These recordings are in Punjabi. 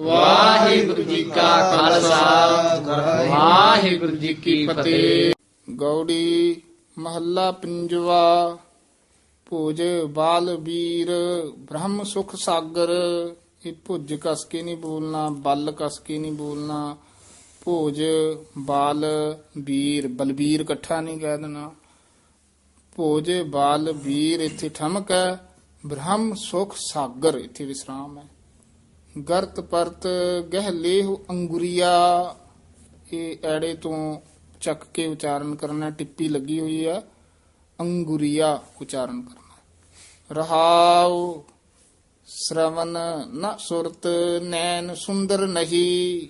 ਵਾਹਿਗੁਰੂ ਜੀ ਕਾ ਖਾਲਸਾ। ਵਾਹਿਗੁਰੂ ਜੀ ਕੀ ਫਤਿਹ। ਗੌੜੀ ਮਹੱਲਾ ਪੰਜਵਾ। ਭੁਜ ਬਾਲ ਵੀਰ, ਬ੍ਰਹਮ ਸੁਖ ਸਾਗਰ। ਇਹ ਭੁਜ ਕਸ ਕੇ ਨਹੀਂ ਬੋਲਣਾ, ਬਲ ਕਸ ਕੇ ਨਹੀਂ ਬੋਲਣਾ। ਭੋਜ ਬਾਲ ਵੀਰ, ਬਲਬੀਰ ਇਕੱਠਾ ਨਹੀਂ ਕਹਿ ਦੇਣਾ। ਭੋਜ ਬਾਲ ਵੀਰ, ਇੱਥੇ ਠਮਕ ਹੈ। ਬ੍ਰਹਮ ਸੁਖ ਸਾਗਰ, ਇੱਥੇ ਵਿਸਰਾਮ ਹੈ। ਗਰਤ ਪਰਤ ਗਹਿ ਲੇਹੁ ਅੰਗੁਰੀਆ। ਇਹ ਐੜੇ ਤੋਂ ਚੱਕ ਕੇ ਉਚਾਰਨ ਕਰਨਾ, ਟਿੱਪੀ ਲੱਗੀ ਹੋਈ ਹੈ ਅੰਗੁਰੀਆ ਉਚਾਰਨ ਕਰਨਾ। ਰਹਾਉ ਸ਼ਰਵਨ ਨ ਸੁਰਤ, ਨੈਣ ਸੁੰਦਰ ਨਹੀਂ।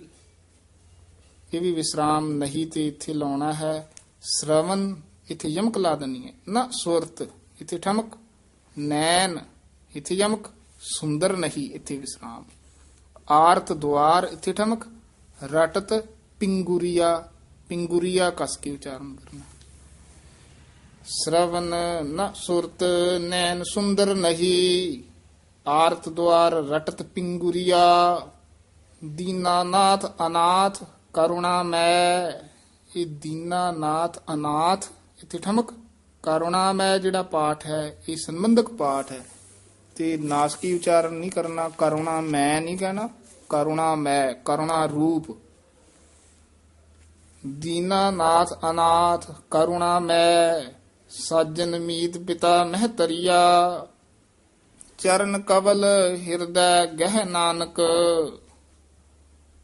ਇਹ ਵੀ ਵਿਸਰਾਮ ਨਹੀਂ ਤੇ ਇੱਥੇ ਲਾਉਣਾ ਹੈ। ਸ਼ਰਵਨ ਇੱਥੇ ਯਮਕ ਲਾ ਦੇਣੀ ਹੈ। ਨ ਸੁਰਤ, ਇੱਥੇ ਠਮਕ। ਨੈਣ, ਇੱਥੇ ਯਮਕ। ਸੁੰਦਰ ਨਹੀਂ, ਇੱਥੇ ਵਿਸਰਾਮ। ਆਰਤ ਦੁਆਰ ਇੱਥੇ ਠਮਕ, ਰਟਤ ਪਿੰਗੁਰੀਆ ਪਿੰਗੁਰੀਆ ਕਸ ਕੇ ਉਚਾਰਨ ਕਰਨਾ। ਸ਼ਰਵਨ ਨ ਸੁਰਤ, ਨੈਣ ਸੁੰਦਰ ਨਹੀਂ, ਆਰਤ ਦੁਆਰ, ਰਟਤ ਪਿੰਗੁਰੀਆ ਦੀਨਾਨਾਥ ਅਨਾਥ, ਕਰੁਣਾ ਮੈਂ, ਇਹ ਦੀਨਾਨਾਥ ਅਨਾਥ, ਇੱਥੇ ਠਮਕ, ਕਰੁਣਾ ਮੈਂ ਜਿਹੜਾ ਪਾਠ ਹੈ, ਇਹ ਸੰਬੰਧਕ ਪਾਠ ਹੈ। ਤੇ ਨਾਸਕੀ ਉਚਾਰਨ ਨਹੀਂ ਕਰਨਾ, ਕਰੁਣਾ ਮੈਂ ਨਹੀਂ ਕਹਿਣਾ। ਕਰੁਣਾ ਮੈਂ ਕਰੁਣਾ ਰੂਪ। ਦੀਨਾਨਾਥ ਅਨਾਥ ਕਰੁਣਾ ਮੈਂ ਸਾਜਨ ਮੀਤ ਪਿਤਾ ਮਹਤਰੀਆ ਚਰਨ ਕਵਲ ਹਿਰਦੈ ਗਹਿ ਨਾਨਕ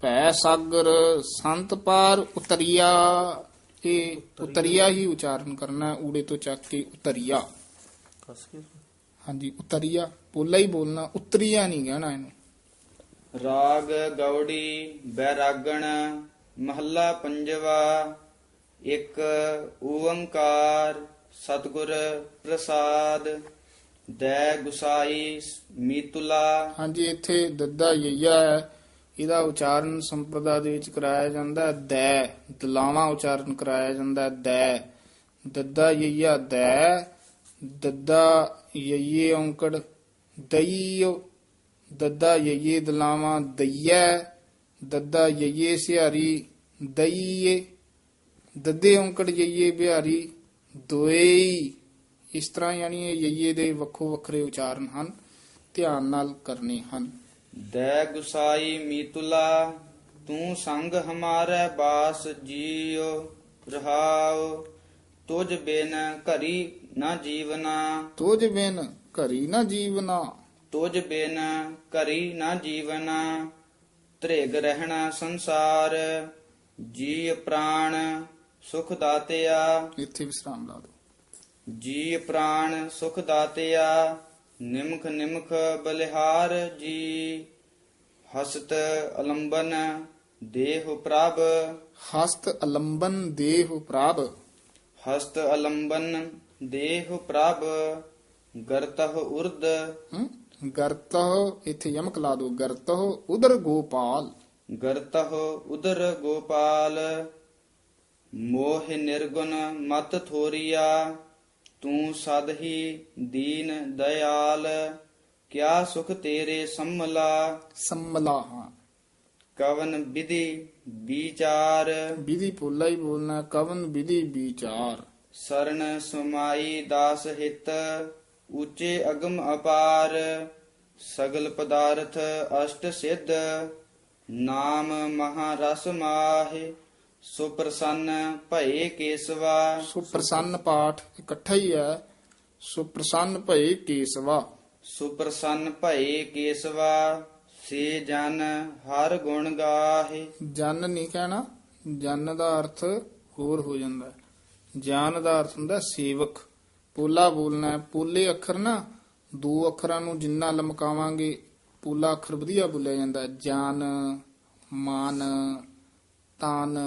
ਭੈ ਸਾਗਰ ਸੰਤ ਪਾਰ ਉਤਰੀਆ। ਇਹ ਉਤਰੀਆ ਹੀ ਉਚਾਰਨ ਕਰਨਾ ਊੜੇ ਤੋਂ ਚੱਕ ਕੇ ਉਤਰੀਆ। ਹਾਂਜੀ ਉਤਰੀਆ ਪੋਲਾ ਹੀ ਬੋਲਣਾ ਉਤਰੀਆ ਨਹੀਂ ਕਹਿਣਾ ਇਹਨੂੰ। ਰਾਗ ਗੌੜੀ ਬੈਰਾਗਣ ਮਹੱਲਾ ਪੰਜਵਾ, ਇੱਕ ਓੰਕਾਰ ਸਤਿਗੁਰ ਪ੍ਰਸਾਦ। ਦੈ ਗੁਸਾਈ ਮੀਤੁਲਾ। ਹਾਂਜੀ, ਇੱਥੇ ਦੱਦਾ ਯਈਆ ਹੈ। ਇਹਦਾ ਉਚਾਰਨ ਸੰਪਰਦਾ ਦੇ ਵਿੱਚ ਕਰਾਇਆ ਜਾਂਦਾ ਹੈ, ਦੈ। ਦਲਾਵਾਂ ਉਚਾਰਨ ਕਰਾਇਆ ਜਾਂਦਾ ਹੈ, ਦੈ। ਦੱਦਾ ਯਈਆ, ਦੈ। ਦੱਦਾ ਯਈਏ ਔਂਕੜ, ਦਈਓ ਦੱਦਾ ਯਈਏ ਦਲਾਵਾਂ ਦਈਐ ਦੱਦਾ ਯਈਏ ਸਿਹਾਰੀ ਦਈਏ ਦੱਦੇ ਔਂਕੜ ਯਈਏ ਬਿਹਾਰੀ ਦੋਈ ਇਸ ਤਰ੍ਹਾਂ ਯਾਨੀ ਇਹ ਯਈਏ ਦੇ ਵੱਖੋ ਵੱਖਰੇ ਉਚਾਰਨ ਹਨ ਧਿਆਨ ਨਾਲ ਕਰਨੇ ਹਨ। ਦੈ ਗੁਸਾਈ ਮੀਤੁਲਾ ਤੂੰ ਸੰਗ ਹਮਾਰੇ ਬਾਸ ਜੀਉ ਰਹਾਉ। ਤੁਝ ਬਿਨ ਘਰੀ ਨਾ ਜੀਵਨਾ। ਤੋਜ ਬਿਨ ਘਰੀ ਨਾ ਜੀਵਨਾ। ਤੁਝ ਬਿਨ ਘਰੀ ਨਾ ਜੀਵਨਾ ਤ੍ਰਿਗ ਰਹਿਣਾ ਸੰਸਾਰ ਜੀ ਪ੍ਰਾਣ ਸੁਖ ਦਾਤਿਆ। ਇੱਥੇ ਵਿਸਰਾਮ ਲਾ ਦੋ ਜੀ ਪ੍ਰਾਣ ਸੁਖ ਦਾਤਿਆ ਨਿਮਖ ਨਿਮਖ ਬਲਿਹਾਰ ਜੀ। ਹਸਤ ਅਲੰਬਨ ਦੇਹ ਪ੍ਰਭ। ਹਸਤ ਅਲੰਬਨ ਦੇਹ ਪ੍ਰਭ। ਹਸਤ ਅਲੰਬਨ ਦੇਹ ਪ੍ਰਭ। ਗਰਤਹ ਉਰਦ? ਗਰਤਹ ਇੱਥੇ ਯਮਕ ਲਾ ਦੋ ਗਰਤਹ ਉਦਰ ਗੋਪਾਲ। ਗਰਤਹ ਉਦਰ ਗੋਪਾਲ ਮੋਹ ਨਿਰਗੁਣ ਮਤ ਥੋਰੀਆ ਤੂੰ ਸਦ ਹੀ ਦੀਨ ਦਇਆਲ ਕਿਆ ਸੁਖ ਤੇਰੇ ਸੰਮਲਾ? ਸੰਮਲਾ ਹਾਂ। ਕਵਨ ਵਿਧੀ ਵਿਚਾਰ। ਵਿਧੀ ਪੋਲਾ ਹੀ ਬੋਲਣਾ ਕਵਨ ਵਿਧੀ ਵਿਚਾਰ। ਸਰਣ ਸਮਾਈ ਦਾਸ ਹਿਤ ਉੱਚੇ ਅਗਮ ਅਪਾਰ ਸਗਲ ਪਦਾਰਥ ਅਸ਼ਟ ਸਿੱਧ ਨਾਮ ਮਹਾ ਰਸ ਮਾਹਿ ਸੁਪ੍ਰਸੰਨ ਭਏ ਕੇਸਵਾ। ਸੋ ਪ੍ਰਸੰਨ ਪਾਠ ਇਕੱਠਾ ਹੀ ਹੈ ਸੋ ਪ੍ਰਸੰਨ ਭਏ ਕੇਸਵਾ। ਸੁਪ੍ਰਸੰਨ ਭਏ ਕੇਸਵਾ ਸੇ ਜਨ ਹਰ ਗੁਣ ਗਾਹੇ। ਜਨ ਨਹੀਂ ਕਹਿਣਾ ਜਨ ਦਾ ਅਰਥ ਹੋਰ ਹੋ ਜਾਂਦਾ ਹੈ। ਜਾਨ ਦਾ ਅਰਥ ਹੁੰਦਾ ਸੇਵਕ। ਪੋਲਾ ਬੋਲਣਾ ਹੈ। ਪੋਲੇ ਅੱਖਰ ਨਾ, ਦੋ ਅੱਖਰਾਂ ਨੂੰ ਜਿੰਨਾ ਲਮਕਾਵਾਂਗੇ, ਪੋਲਾ ਅੱਖਰ ਵਧੀਆ ਬੋਲਿਆ ਜਾਂਦਾ ਹੈ। ਜਾਨ, ਮਾਨ, ਤਨ,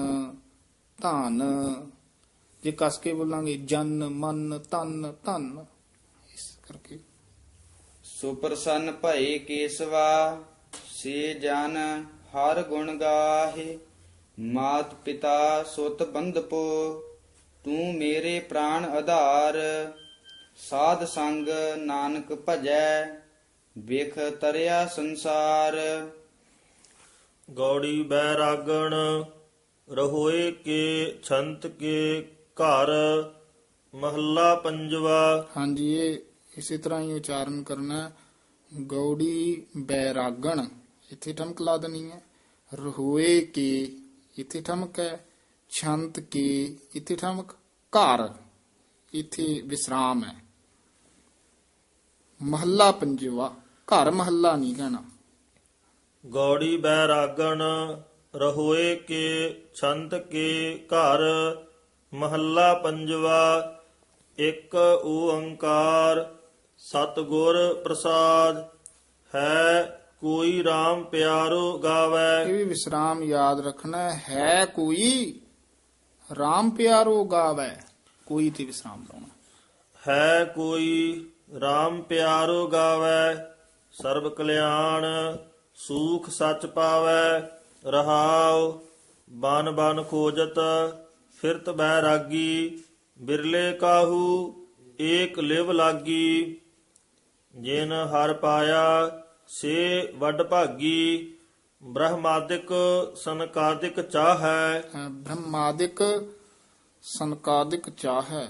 ਧਨ। ਜੇ ਕਸ ਕੇ ਬੋਲਾਂਗੇ, ਜਨ, ਮਨ ਤਨ ਧਨ। ਇਸ ਕਰਕੇ। ਸੁਪ੍ਰਸੰਨ ਭਏ ਕੇਸਵਾ, ਸੇ ਜਨ ਹਰ ਗੁਣ ਗਾਹੇ। ਮਾਤ ਪਿਤਾ ਸੁਤ ਬੰਧਪੋ ਤੂੰ ਮੇਰੇ ਪ੍ਰਾਣ ਆਧਾਰ ਸਾਧ ਸੰਗ ਨਾਨਕ ਭਜੈ ਵੇਖ ਤਰਿਆ ਸੰਸਾਰ। ਗੌੜੀ ਬੈਰਾਗਣ ਰਹੋਏ ਕੇ ਛੰਤ ਕੇ ਘਰ ਮਹੱਲਾ ਪੰਜਵਾ। ਹਾਂਜੀ ਇਹ ਇਸੇ ਤਰ੍ਹਾਂ ਹੀ ਉਚਾਰਨ ਕਰਨਾ। ਗੌੜੀ ਬੈਰਾਗਣ ਇੱਥੇ ਠਮਕ ਲਾ ਦੇਣੀ ਹੈ। ਰੋਏ ਕੇ ਇੱਥੇ ਠਮਕ ਹੈ। ਛੰਤ ਕੇ ਇੱਥੇ ਠਮਕ ਘਰ ਇੱਥੇ ਵਿਸਰਾਮ ਹੈ ਮਹੱਲਾ ਪੰਜਵਾ ਘਰ ਮਹੱਲਾ ਨਹੀਂ ਕਹਿਣਾ ਗੌੜੀ ਬੈਰਾਗਣ ਰਹੋਏ ਕੇ ਛੰਤ ਕੇ ਘਰ ਮਹੱਲਾ ਪੰਜਵਾ ਇੱਕ ਓੰਕਾਰ ਸਤਿਗੁਰ ਪ੍ਰਸਾਦ ਹੈ ਕੋਈ RAM ਪਿਆਰੋ ਇਹ ਗਾਵੇ ਵੀ ਵਿਸਰਾਮ ਯਾਦ ਰੱਖਣਾ। ਹੈ ਕੋਈ RAM ਪਿਆਰੋ ਗਾਵੇ, ਕੋਈ ਤੇ ਵਿਸਰਾਮ ਲਾਉਣਾ। ਹੈ ਕੋਈ RAM ਪਿਆਰੋ ਗਾਵੇ, ਸਰਬ ਕਲਿਆਣ ਸੂਖ ਸੱਚ ਪਾਵੇ, ਰਹਾਉ, ਬਨ ਬਨ ਖੋਜਤ, ਫਿਰਤ ਬੈਰਾਗੀ ਬਿਰਲੇ ਕਾਹੂ, ਏਕ ਲਿਵ ਲਾਗੀ। ਜਿਨ ਹਰ ਪਾਇਆ, ਸੇ ਵੱਡ ਭਾਗੀ ਬ੍ਰਹਮਾਦਿਕ ਸੰਕਾਦਿਕ ਚਾਹੈ ਅਹ ਬ੍ਰਹਮਾਦਿਕ ਸੰਕਾਦਿਕ ਚਾਹੈ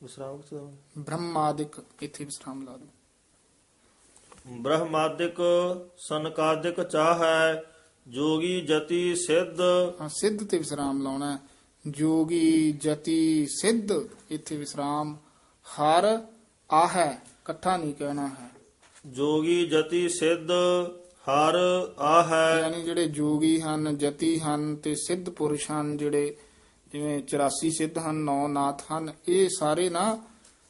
ਵਿਸਰਾਮ ਕਿੱਥੇ ਦਾ? ਬ੍ਰਹਮਾਦਿਕ ਇੱਥੇ ਵਿਸਰਾਮ ਲਾ ਦੋ ਬ੍ਰਹਮਾਦਿਕ ਸੰਕਾਦਿਕ ਚਾਹੈ ਜੋਗੀ ਜਤੀ ਸਿੱਧ ਹਾਂ ਸਿੱਧ ਤੇ ਵਿਸਰਾਮ ਲਾਉਣਾ ਹੈ। ਜੋਗੀ ਜਤੀ ਸਿੱਧ ਇੱਥੇ ਵਿਸਰਾਮ ਹਰ ਆਹੈ ਇਕੱਠਾ ਨਹੀਂ ਕਹਿਣਾ ਹੈ ਜੋਗੀ ਜਤੀ ਸਿੱਧ ਹਰ ਆਹੈ ਯਾਨੀ ਜਿਹੜੇ ਜੋਗੀ ਹਨ ਜਤੀ ਹਨ ਤੇ ਸਿੱਧ ਪੁਰਸ਼ ਹਨ ਜਿਹੜੇ ਜਿਵੇਂ 84 ਸਿੱਧ ਹਨ ਨੌ ਨਾਥ ਹਨ ਇਹ ਸਾਰੇ ਨਾ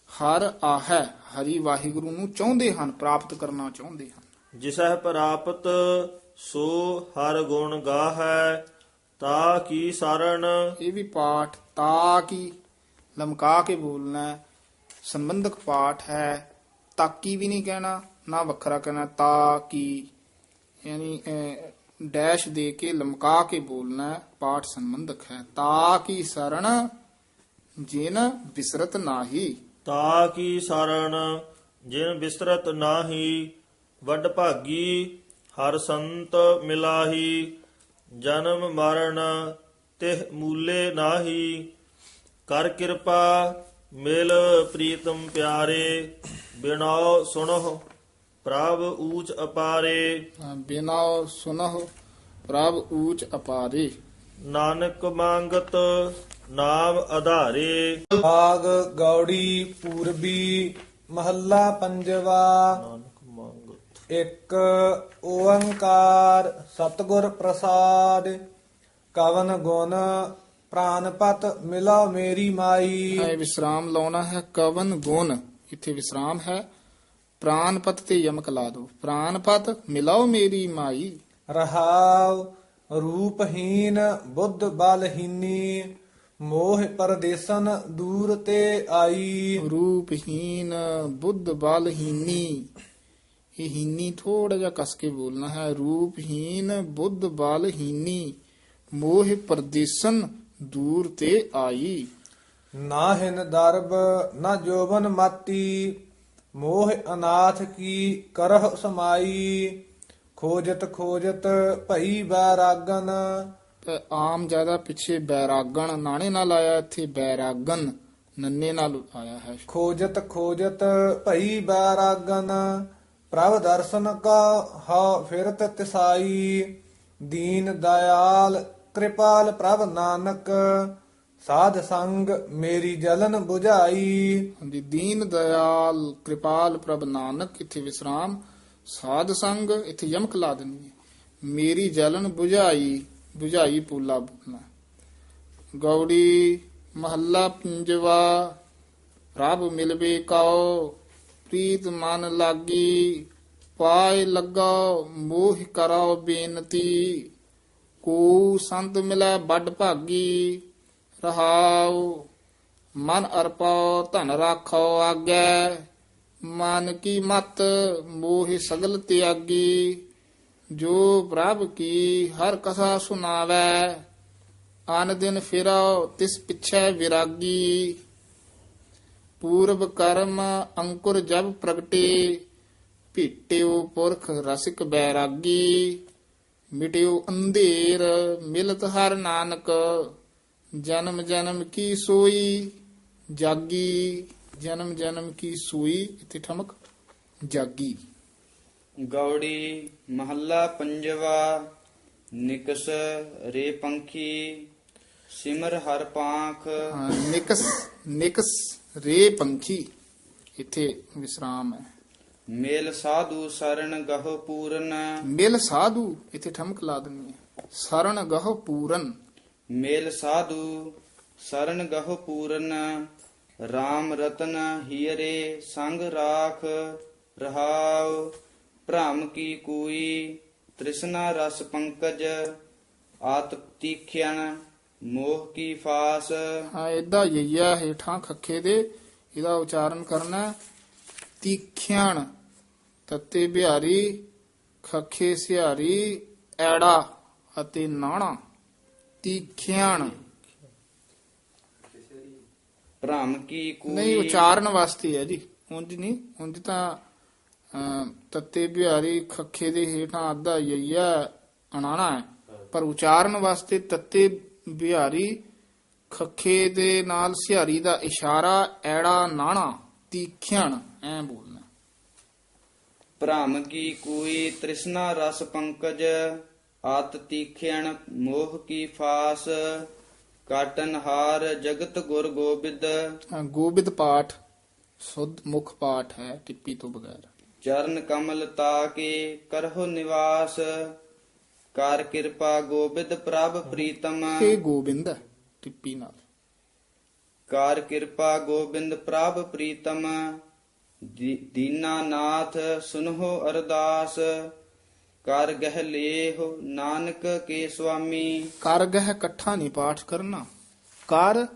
ਹਰ ਆਹੈ ਹਰੀ ਵਾਹਿਗੁਰੂ ਨੂੰ ਚਾਹੁੰਦੇ ਹਨ ਪ੍ਰਾਪਤ ਕਰਨਾ ਚਾਹੁੰਦੇ ਹਨ। ਜਿਸਹਿ ਪ੍ਰਾਪਤ ਸੋ ਹਰ ਗੁਣ ਗਾਹੈ ਤਾ ਕੀ ਸਰਣ। ਇਹ ਵੀ ਪਾਠ ਤਾ ਕੀ ਲਮਕਾ ਕੇ ਬੋਲਣਾ। ਸੰਬੰਧਕ ਪਾਠ ਹੈ। ਤਾਕੀ ਵੀ ਨਹੀਂ ਕਹਿਣਾ ਨਾ ਵੱਖਰਾ ਕਹਿਣਾ ਤਾ ਕੀ ਯਾਨੀ ਡੈਸ਼ ਦੇ ਕੇ ਲਮਕਾ ਕੇ ਬੋਲਣਾ ਹੈ। ਪਾਠ ਸੰਬੰਧਕ ਹੈ ਤਾ ਕੀ ਸਰਣ ਜਿਨ ਵਿਸਰਤ ਨਾਹੀ ਤਾ ਕੀ ਸਰਣ ਜਿਨ ਬਿਸਰਤ ਨਾਹੀ, ਵੱਡ ਭਾਗੀ ਹਰ ਸੰਤ ਮਿਲਾਹੀ, ਜਨਮ ਮਰਨ ਤਿਹ ਮੂਲੇ ਨਾਹੀ, ਕਰ ਕਿਰਪਾ ਮਿਲ ਪ੍ਰੀਤਮ ਪਿਆਰੇ ਬਿਨਾਉ ਸੁਣੋ ਪ੍ਰਭ ਊਚ ਅਪਾਰੇ। ਬਿਨਾ ਸੁਨਹੁ ਪ੍ਰਭ ਊਚ ਅਪਾਰੇ। ਨਾਨਕ ਮੰਗਤ ਨਾਮ ਆਧਾਰੇ ਭਾਗ ਗੌੜੀ ਪੂਰਬੀ ਮਹੱਲਾ ਪੰਜਵਾ। ਨਾਨਕ ਮੰਗਤ। ਇੱਕ ਓੰਕਾਰ ਸਤਿਗੁਰ ਪ੍ਰਸਾਦ। ਕਵਨ ਗੁਣ ਪ੍ਰਾਨਪਤ ਮਿਲਾ ਮੇਰੀ ਮਾਈ। ਹੈ ਵਿਸਰਾਮ ਲਾਉਣਾ ਹੈ ਕਵਨ ਗੁਣ। ਇੱਥੇ ਵਿਸਰਾਮ ਹੈ ਪ੍ਰਾਨਪਤ ਤੇ ਯਮਕ ਲਾ ਦੋ। ਪ੍ਰਾਨਪਤ ਮਿਲਾਓ ਮੇਰੀ ਮਾਈ। ਰਹਾਉ ਰੂਪਹੀਨ ਬੁੱਧ ਬਲਹੀਨੀ ਮੋਹ ਪਰਦੇਸਨ ਦੂਰ ਤੇ ਆਈ। ਰੂਪਹੀਨ ਬੁੱਧ ਬਲਹੀਨੀ। ਇਹ ਹੀਨੀ ਥੋੜਾ ਜਿਹਾ ਕਸ ਕੇ ਬੋਲਣਾ ਹੈ। ਰੂਪਹੀਨ ਬੁੱਧ ਬਲਹੀਨੀ ਮੋਹ ਪਰਦੇਸਨ ਦੂਰ ਤੇ ਆਈ। ਨਾ ਹਿਨ ਦਰਬ ਨਾ ਜੋਬਨ ਮਾਤੀ ਮੋਹ ਅਨਾਥ ਕੀ ਕਰਹ ਸਮਾਈ ਖੋਜਤ ਖੋਜਤ ਭਈ ਬੈਰਾਗਨ। ਆਮ ਜ਼ਿਆਦਾ ਪਿੱਛੇ ਬੈਰਾਗਣ ਨਾਣੇ ਨਾਲ ਆਇਆ ਇੱਥੇ ਬੈਰਾਗਨ ਨੰਨੇ ਨਾਲ ਆਇਆ ਹੈ। ਖੋਜਤ ਖੋਜਤ ਭਈ ਬੈਰਾਗਨ ਪ੍ਰਭ ਦਰਸ਼ਨ ਕਾ ਹਾ ਫਿਰਤ ਤਿਸਾਈ। ਦੀਨ ਦਇਆਲ ਕਿਰਪਾਲ ਪ੍ਰਭ ਨਾਨਕ ਸਾਧ ਸੰਗ ਮੇਰੀ ਜਲਨ 부ਝਾਈ ਹਾਂਜੀ, ਦੀਨ ਦਇਆਲ ਕਿਰਪਾਲ ਪ੍ਰਭ ਨਾਨਕ, ਇਥੇ ਵਿਸਰਾਮ। ਸਾਧ ਸੰਗ ਇਥੇ ਯਮਕ ਲਾ ਦਿੰਨੀ ਹੈ। ਮੇਰੀ ਜਲਨ 부ਝਾਈ 부ਝਾਈ ਪੂਲਾ ਬੁਨਾ ਗੌੜੀ ਮਹੱਲਾ ਪੰਜਵਾ, ਪ੍ਰਭ ਮਿਲਵੇ ਕਾਉ ਪ੍ਰੀਤ ਮਨ ਲਾਗੀ ਪਾਇ ਲਗਾ ਮੋਹ ਕਰਾਉ ਬੇਨਤੀ। ਕੋ ਸੰਤ ਮਿਲੈ ਵੱਡ ਭਾਗੀ ਰਹਾਉ। ਮਨ ਅਰਪਾਉ, ਧਨ ਰਾਖੋ ਆਗੈ। ਮਨ ਕੀ ਮਤ, ਮੋਹ ਸਗਲ ਤਿਆਗੀ। ਜੋ ਪ੍ਰਭ ਕੀ, ਹਰ ਕਥਾ ਸੁਨਾਵੈ ਆਨ ਦਿਨ ਫਿਰੋ ਤਿਸ ਪਿਛੈ ਵਿਰਾਗੀ। ਪੂਰਬ ਕਰਮ, ਅੰਕੁਰ ਜਬ ਪ੍ਰਗਟੇ। ਭੀਟਿਓ ਪੁਰਖ ਰਸਿਕ ਬੈਰਾਗੀ। ਮਿਟਿਉ ਅੰਧੇਰ, ਮਿਲਤ ਹਰ ਨਾਨਕ। ਜਨਮ ਜਨਮ ਕੀ ਸੋਈ ਜਾਗੀ। ਜਨਮ ਜਨਮ ਕੀ ਸੋਈ ਇੱਥੇ ਠਮਕ ਜਾਗੀ। ਗੌੜੀ ਮਹੱਲਾ ਪੰਜਵਾ ਨਿਕਸ ਰੇ ਪੰਖੀ ਸਿਮਰ ਹਰ ਪਾਂਖ। ਨਿਕਸ ਨਿਕਸ ਰੇ ਪੰਖੀ ਇੱਥੇ ਵਿਸਰਾਮ ਹੈ। ਮੇਲ ਸਾਧੂ ਸਰਣ ਗਹੁ ਪੂਰਨ। ਮਿਲ ਸਾਧੂ ਇੱਥੇ ਠਮਕ ਲਾ ਦਿੰਨੀ ਹੈ। ਸਰਣ ਗਹ ਪੂਰਨ ਮੇਲ ਸਾਧੂ, ਸਰਨ ਗਹੁ ਪੂਰਨ RAM ਰਤਨ ਹੀਰੇ ਸੰਗ ਰਾਖ, ਰਹਾਉ, ਭ੍ਰਮ ਕੀ ਕੋਈ, ਤ੍ਰਿਸ਼ਨਾ ਰਸ ਪੰਕਜ, ਆਤ ਤੀਖਿਆਨ ਮੋਹ ਕੀ ਫਾਸ। ਹਾਂ, ਏਦਾਂ ਯਈਆ ਹੇਠਾਂ ਖੱਖੇ ਦੇ, ਇਹਦਾ ਉਚਾਰਨ ਕਰਨਾ ਤੀਖਿਆਨ ਤੱਤੇ ਬਿਹਾਰੀ, ਖੱਖੇ ਸਿਹਾਰੀ, ਐੜਾ ਅਤੇ ਨਾਣਾ। ਤੀਖਿਆਣ। ਭ੍ਰਮ ਕੀ ਕੋਈ ਨਹੀਂ ਉਚਾਰਨ ਵਾਸਤੇ ਹੈ ਜੀ। ਉਂਝ ਨਹੀਂ ਉਂਝ ਤਾਂ ਅਮ, ਤੱਤੇ ਬਿਹਾਰੀ ਖੱਖੇ ਦੇ ਹੇਠਾਂ ਅੱਧਾ ਯਈਆ ਅਣਾਣਾ ਹੈ। ਪਰ ਉਚਾਰਨ ਵਾਸਤੇ ਤੱਤੇ ਬਿਹਾਰੀ ਖੱਖੇ ਦੇ ਨਾਲ ਸਿਹਾਰੀ ਦਾ ਇਸ਼ਾਰਾ ਐੜਾ ਨਾਣਾ ਤੀਖਿਆਣ ਐ ਬੋਲਣਾ। ਭ੍ਰਮ ਕੀ ਕੋਈ? ਤ੍ਰਿਸ਼ਨਾ ਰਸ ਪੰਕਜ ਆਤ ਤੀਖਿਆਨ ਮੋਹ ਕੀ ਫਾਸ ਕਾਟਨ ਹਾਰ ਜਗਤ ਗੁਰ ਗੋਬਿੰਦ। ਹਾਂ, ਗੋਬਿੰਦ ਪਾਠ ਸੁਧ ਮੁਖ ਪਾਠ ਹੈ ਟਿੱਪੀ ਤੋਂ ਬਗੈਰ। ਚਰਨ ਕਮਲ ਤਾ ਕੇ ਕਰਹੁ ਨਿਵਾਸ ਕਰ ਕਿਰਪਾ ਗੋਬਿੰਦ ਪ੍ਰਭ ਪ੍ਰੀਤਮ। ਇਹ ਗੋਬਿੰਦ ਟਿੱਪੀ ਨਾਲ। ਕਰ ਕਿਰਪਾ ਗੋਬਿੰਦ ਪ੍ਰਭ ਪ੍ਰੀਤਮ ਦੀ- ਦੀਨਾਨਾਥ ਸੁਨਹੁ ਅਰਦਾਸ। ਕਰ ਗਹਿ ਲੇਹੁ ਨਾਨਕ ਕੇ ਸੁਆਮੀ। ਕਰ ਗਹਿ ਇਕੱਠਾ ਨਹੀਂ ਪਾਠ ਕਰਨਾ ਕਰ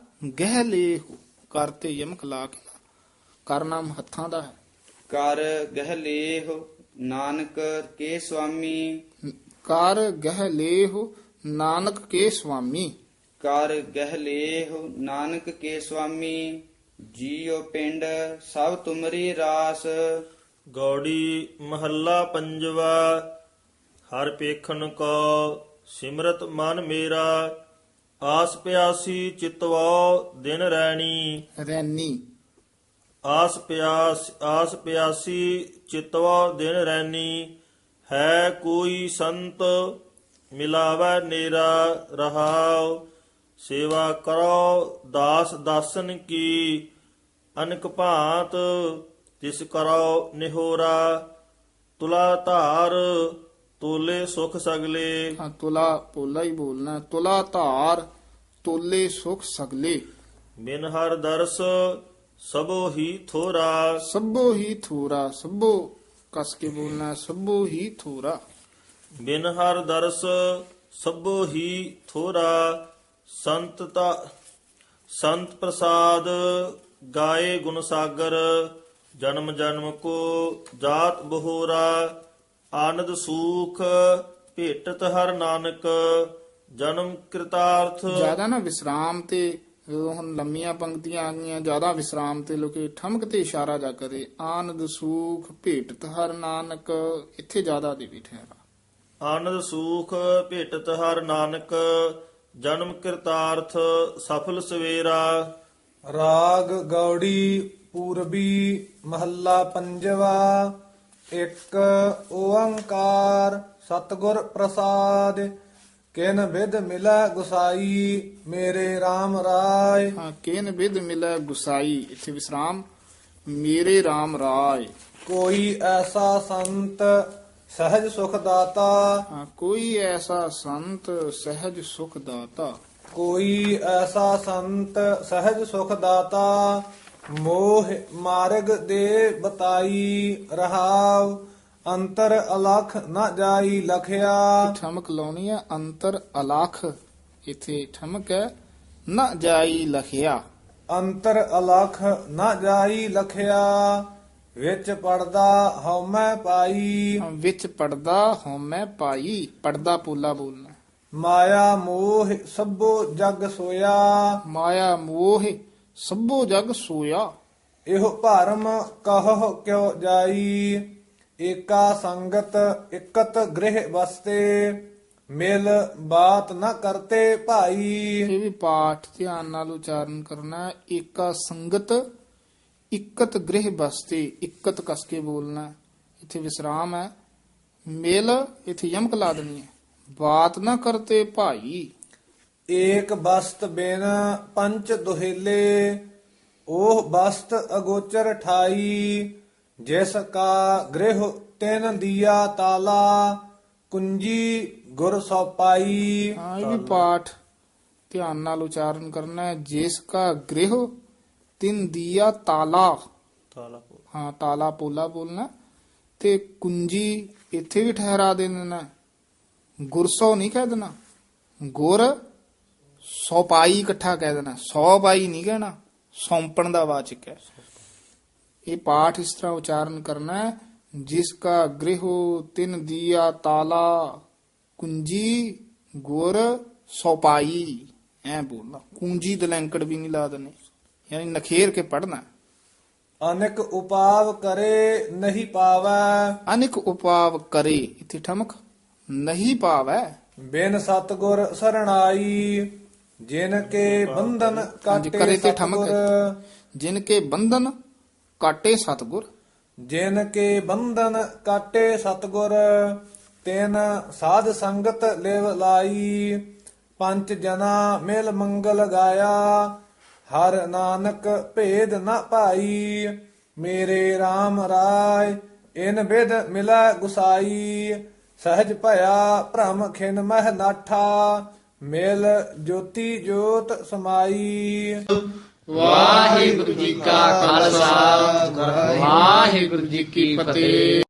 ਗਹਿ ਲੇਹੁ ਕਰ ਤੇ ਯਮਕ ਲਾ ਕੇ। ਕਰ ਨਾਮ ਹੱਥਾਂ ਦਾ ਹੈ। ਕਰ ਗਹਿ ਲੇਹੁ ਨਾਨਕ ਕੇ ਸੁਆਮੀ। ਕਰ ਗਹਿ ਲੇਹੁ ਨਾਨਕ ਕੇ ਸੁਆਮੀ। ਕਰ ਗਹਿ ਲੇਹੁ ਨਾਨਕ ਕੇ ਸੁਆਮੀ। ਜੀਉ ਪਿੰਡ ਸਭ ਤੁਮਰੀ ਰਾਸ। ਗੌੜੀ ਮਹੱਲਾ ਪੰਜਵਾ। ਹਰ ਪੇਖਣ ਕੋ ਸਿਮਰਤ ਮਨ ਮੇਰਾ ਆਸ ਪਿਆਸੀ ਚਿਤਵੋ ਦਿਨ ਰੈਣੀ। ਰੈਨੀ ਆਸ ਪਿਆਸ ਆਸ ਪਿਆਸੀ ਚਿਤਵੋ ਦਿਨ ਰੈਣੀ। ਹੈ ਕੋਈ ਸੰਤ ਮਿਲਾਵੈ ਨੇਰਾ ਰਹਾਉ। ਸੇਵਾ ਕਰੋ ਦਾਸ ਦਾਸਨ ਕੀ ਅਨਕ ਭਾਂਤ ਤਿਸ ਕਰੋ ਨਿਹੋਰਾ। ਤੁਲਾ ਧਾਰ ਤੋਲੇ ਸੁਖ ਸਗਲੇ। ਹਾਂ ਤੁਲਾ ਪੋਲਾ ਹੀ ਬੋਲਣਾ। ਤੁਲਾ ਧਾਰ ਤੋਲੇ ਸੁਖ ਸਗਲੇ। ਬਿਨ ਹਰ ਦਰਸ ਸਭੋ ਹੀ ਥੋਰਾ। ਸਭੋ ਹੀ ਥੋਰਾ ਸਭੋ ਕਸ ਕੇ ਬੋਲਣਾ ਸਭੋ ਹੀ ਥੋਰਾ। ਬਿਨ ਹਰ ਦਰਸ ਸਭੋ ਹੀ ਥੋਰਾ। ਸੰਤ ਤਾ ਸੰਤ ਪ੍ਰਸਾਦ ਗਾਏ ਗੁਣ ਸਾਗਰ। ਜਨਮ ਜਨਮ ਕੋ ਜਾਤ ਬਹੋਰਾ। ਆਨੰਦ ਸੂਖ ਭੇਟਤ ਹਰ ਨਾਨਕ ਜਨਮ ਕ੍ਰਿਤਾਰਥ। ਜ਼ਿਆਦਾ ਨਾ ਵਿਸਰਾਮ ਤੇ ਜਦੋਂ ਹੁਣ ਲੰਮੀਆਂ ਪੰਕਤੀਆਂ ਆ ਗਈਆਂ ਜ਼ਿਆਦਾ ਵਿਸਰਾਮ ਤੇ ਲੋਕੇ ਠਮਕ ਤੇ ਇਸ਼ਾਰਾ ਜਾ ਕਰੇ। ਆਨੰਦ ਸੂਖ ਭੇਟਤ ਹਰ ਨਾਨਕ ਇੱਥੇ ਜ਼ਿਆਦਾ ਦੇ ਵੀ ਠਹਿਰਾ। ਆਨੰਦ ਸੂਖ ਭੇਟਤ ਹਰ ਨਾਨਕ ਜਨਮ ਕ੍ਰਿਤਾਰਥ ਸਫਲ ਸਵੇਰਾ। ਰਾਗ ਗੌੜੀ ਪੂਰਬੀ ਮਹੱਲਾ ਪੰਜਵਾ। ਇੱਕ ਓੰਕਾਰ ਸਤਿਗੁਰ ਪ੍ਰਸਾਦ ਕਿਨ ਵਿਦ ਮਿਲੈ ਗੁਸਾਈ ਮੇਰੇ RAM ਰਾਏ। ਹਾਂ ਕੇਨ ਵਿਦ ਮਿਲੈ ਗੁਸਾਈ ਇੱਥੇ ਵਿਸਰਾਮ ਮੇਰੇ RAM ਰਾਏ। ਕੋਈ ਐਸਾ ਸੰਤ ਸਹਿਜ ਸੁਖ ਦਾਤਾ। ਹਾਂ ਕੋਈ ਐਸਾ ਸੰਤ ਸਹਿਜ ਸੁਖ ਦਾਤਾ। ਕੋਈ ਐਸਾ ਸੰਤ ਸਹਿਜ ਸੁਖ ਦਾਤਾ। ਮੋਹ ਮਾਰਗ ਦੇ ਬਤਾਈ ਰਹਾਵ ਅੰਤਰ ਅਲਖ ਨ ਜਾਈ ਲਖਿਆ। ਠਮਕ ਲਾਉਣੀ ਹੈ ਅੰਤਰ ਅਲਖ। ਇੱਥੇ ਠਮਕ ਹੈ ਨਾ ਜਾਈ ਲਖਿਆ। ਅੰਤਰ ਅਲਖ ਨ ਜਾਈ ਲਖਿਆ ਵਿੱਚ ਪੜਦਾ ਹਉਮੈ ਪਾਈ। ਵਿੱਚ ਪੜਦਾ ਹਉਮੈ ਪਾਈ ਪੜਦਾ ਪੋਲਾ ਬੋਲਣਾ। ਮਾਇਆ ਮੋਹ ਸਭੋ ਜਗ ਸੋਇਆ। ਮਾਇਆ ਮੋਹ ਸਭੋ ਜਗ ਸੋਇਆ। ਇਹੋ ਭਰਮ ਕਹੋ ਕਿਉ ਜਾਈ? ਏਕਾ ਸੰਗਤ ਇਕਤ ਗ੍ਰਹਿ ਵਸਤੇ ਮਿਲ ਬਾਤ ਨਾ ਕਰਤੇ ਭਾਈ। ਇਹ ਵੀ ਪਾਠ ਧਿਆਨ ਨਾਲ ਉਚਾਰਨ ਕਰਨਾ ਹੈ। ਏਕਾ ਸੰਗਤ ਇਕਤ ਗ੍ਰਹਿ ਬਸਤੇ ਇਕਤ ਕਸ ਕੇ ਬੋਲਣਾ ਹੈ। ਇੱਥੇ ਵਿਸਰਾਮ ਹੈ। ਮਿਲ ਇੱਥੇ ਯਮਕ ਲਾ ਦੇਣੀ ਹੈ। ਬਾਤ ਨਾ ਕਰਤੇ ਭਾਈ। ਏਕ ਬਸਤ ਬਿਨ ਪੰਚ ਦੁਹੇਲੇ ਉਹ ਬਸਤ ਅਗੋਚਰ ਠਾਈ ਜਿਸ ਕਾ ਗ੍ਰਹਿ ਤਿਨ ਦੀਆ ਤਾਲਾ ਕੁੰਜੀ ਗੁਰ ਸੋ ਪਾਈ। ਹਾਂ ਇਹ ਵੀ ਪਾਠ ਧਿਆਨ ਨਾਲ ਉਚਾਰਨ ਕਰਨਾ ਹੈ। ਜਿਸ ਕਾ ਗ੍ਰਹਿ ਤਿਨ ਦੀਆ ਤਾਲਾ। ਤਾਲਾ ਪੋ ਹਾਂ ਤਾਲਾ ਪੋਲਾ ਬੋਲਣਾ। ਤੇ ਕੁੰਜੀ ਇੱਥੇ ਵੀ ਠਹਿਰਾ ਦੇ ਦੇਣਾ ਗੁਰਸੋ ਨਹੀਂ ਕਹਿ ਦੇਣਾ। ਗੁਰ ਸੌ ਪਾਈ ਇਕੱਠਾ ਕਹਿ ਦੇਣਾ ਸੌ ਪਾਈ ਨਹੀਂ ਕਹਿਣਾ ਸੌਂਪਣ ਦਾ ਵਾਚਕ ਹੈ। ਇਹ ਪਾਠ ਇਸ ਤਰ੍ਹਾਂ ਉਚਾਰਨ ਕਰਨਾ ਹੈ ਜਿਸ ਕਾ ਗ੍ਰਹਿ ਤਿਨ ਦੀਆ ਤਾਲਾ ਕੁੰਜੀ ਗੁਰ ਸੌ ਪਾਈ। ਐ ਬੋਲਣਾ ਕੁੰਜੀ ਦਲੈਂਕੜ ਵੀ ਨਹੀਂ ਲਾ ਦੇਣੀ ਯਾਨੀ ਨਖੇਰ ਕੇ ਪੜਨਾ ਅਨੇਕ ਉਪਾਵ ਕਰੇ ਨਹੀਂ ਪਾਵੈ। ਅਨਿਕ ਉਪਾਵ ਕਰੇ ਇਥੇ ਠਮਕ ਨਹੀਂ ਪਾਵੈ। ਬਿਨ ਸਤਗੁਰ ਸਰਣਾਈ। ਜਿਨ ਕੇ ਬੰਧਨ ਕਾਟੇ ਕਰੇ ਤੇ ਠਮਕ ਜਿਨ ਕੇ ਬੰਧਨ ਕਾਟੇ ਸਤਗੁਰ। ਜਿਨ ਕੇ ਬੰਧਨ ਕਾਟੇ ਸਤਗੁਰ ਤਿਨ ਸਾਧ ਸੰਗਤ ਲਿਵ ਲਾਈ ਪੰਜ ਜਨਾ ਮਿਲ ਮੰਗਲ ਗਾਇਆ ਹਰ ਨਾਨਕ ਭੇਦ ਨ ਭਾਈ ਮੇਰੇ RAM ਰਾਏ ਇਨ ਵਿਦ ਮਿਲਾ ਗੁਸਾਈ ਸਹਜ ਭਇਆ ਭ੍ਰਮ ਖਿਨ ਮਹਿ ਨਾਠਾ ਮਿਲ ਜੋਤੀ ਜੋਤ ਸਮਾਈ। ਵਾਹਿਗੁਰੂ ਜੀ ਕਾ ਖਾਲਸਾ ਵਾਹਿਗੁਰੂ ਜੀ ਕੀ ਫਤਿਹ।